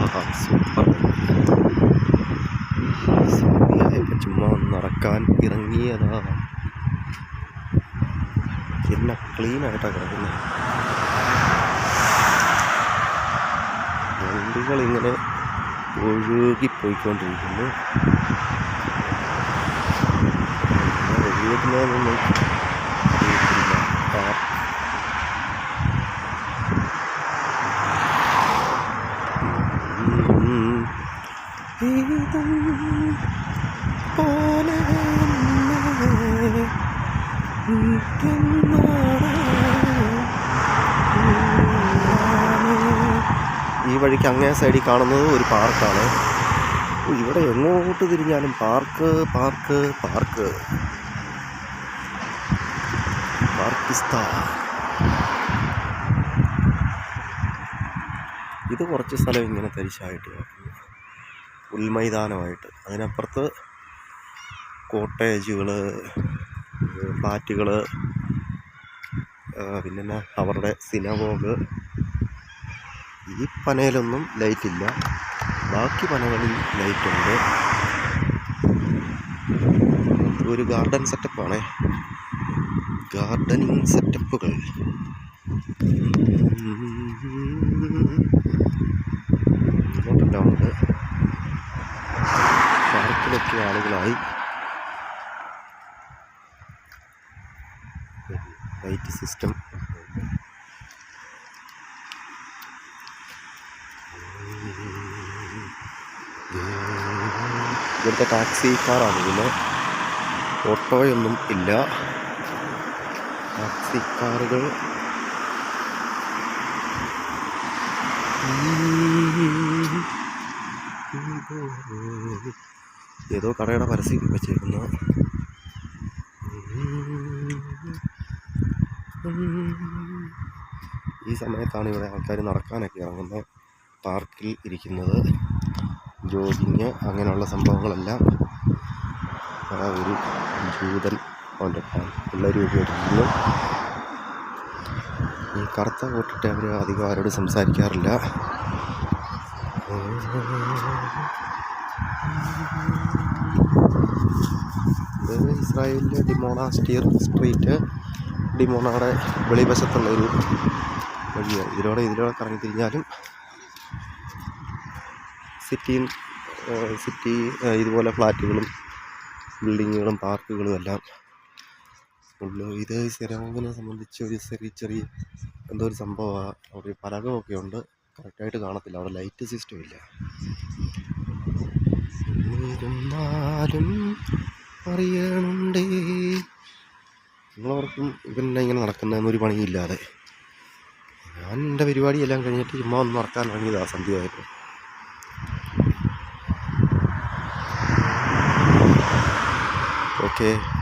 Super. സന്ധ്യയായപ്പോൾ ചുമ്മാ നടക്കാൻ ഇറങ്ങിയതാ? എന്നെ ക്ലീൻ ആയിട്ടാണ് കിടക്കുന്നത് വണ്ടികൾ ഇങ്ങനെ ഒഴുകി പോയിക്കൊണ്ടിരിക്കുന്നു ഒഴുകുന്നതൊന്നും അറിയത്തില്ല പാർക്ക് ഈ വഴിക്ക് അങ്ങേ സൈഡിൽ കാണുന്നത് ഒരു പാർക്കാണ്. ഇവിടെ എങ്ങോട്ട് തിരിഞ്ഞാലും പാർക്ക് പാർക്ക് പാർക്ക്. ഇത് കുറച്ച് സ്ഥലം ഇങ്ങനെ തരിശായിട്ട് ഉൾമൈതാനമായിട്ട്. അതിനപ്പുറത്ത് കോട്ടേജുകൾ ഫ്ലാറ്റുകൾ പിന്നെ അവരുടെ സിനഗോഗ്. ഈ പനയിലൊന്നും ലൈറ്റില്ല. ബാക്കി പനകളിൽ ലൈറ്റുണ്ട്. ഒരു ഗാർഡൻ സെറ്റപ്പാണ്. ഗാർഡനിങ് സെറ്റപ്പുകൾ. ആളുകളായി ലൈറ്റ് സിസ്റ്റം ഇവിടുത്തെ ടാക്സി കാറാണ് ഇതിൽ ഓട്ടോയൊന്നും ഇല്ല. ടാക്സി കാറുകൾ ഏതോ കടയുടെ പരസ്യം വെച്ചേക്കുന്ന. ഈ സമയത്താണ് ഇവിടെ ആൾക്കാർ നടക്കാനൊക്കെ ഇറങ്ങുന്നത് പാർക്കിൽ ഇരിക്കുന്നത്. ജോഗിങ് അങ്ങനെയുള്ള സംഭവങ്ങളെല്ലാം ഒരു ജൂതൻ അവന്റെ പിള്ളേർ ഉപയോഗിക്കുന്നു. ഈ കറുത്ത കോട്ടിട്ട് അവർ അധികം ആരോട് സംസാരിക്കാറില്ല. ഇത് ഇസ്രായേലിലെ ഡിമോണ സ്റ്റീർ സ്ട്രീറ്റ്. ഡിമോണയുടെ വെളിവശത്തുള്ള ഒരു വഴിയാണ്. ഇതിലൂടെ ഇതിലൂടെ കറങ്ങി തിരിഞ്ഞാലും സിറ്റിയും സിറ്റി ഇതുപോലെ ഫ്ലാറ്റുകളും ബിൽഡിങ്ങുകളും പാർക്കുകളും എല്ലാം ഉള്ളു. ഇത് സിനഗോഗിനെ സംബന്ധിച്ച് ഒരു ചെറിയ ചെറിയ എന്തോ ഒരു സംഭവമാണ് അവിടെ പലകമൊക്കെ ഉണ്ട്. കറക്റ്റായിട്ട് കാണത്തില്ല. അവിടെ ലൈറ്റ് സിസ്റ്റം ഇല്ല. എന്നിരുന്നാലും അറിയണുണ്ടേ. നിങ്ങളവർക്കും ഇവന്നെ ഇങ്ങനെ നടക്കുന്നതെന്നൊരു പണിയില്ലാതെ. ഞാൻ എന്റെ പരിപാടിയെല്ലാം കഴിഞ്ഞിട്ട് ചുമ്മാ ഒന്ന് മറക്കാൻ ഇറങ്ങിയതാ സന്ധ്യയായപ്പോൾ. ഓക്കെ.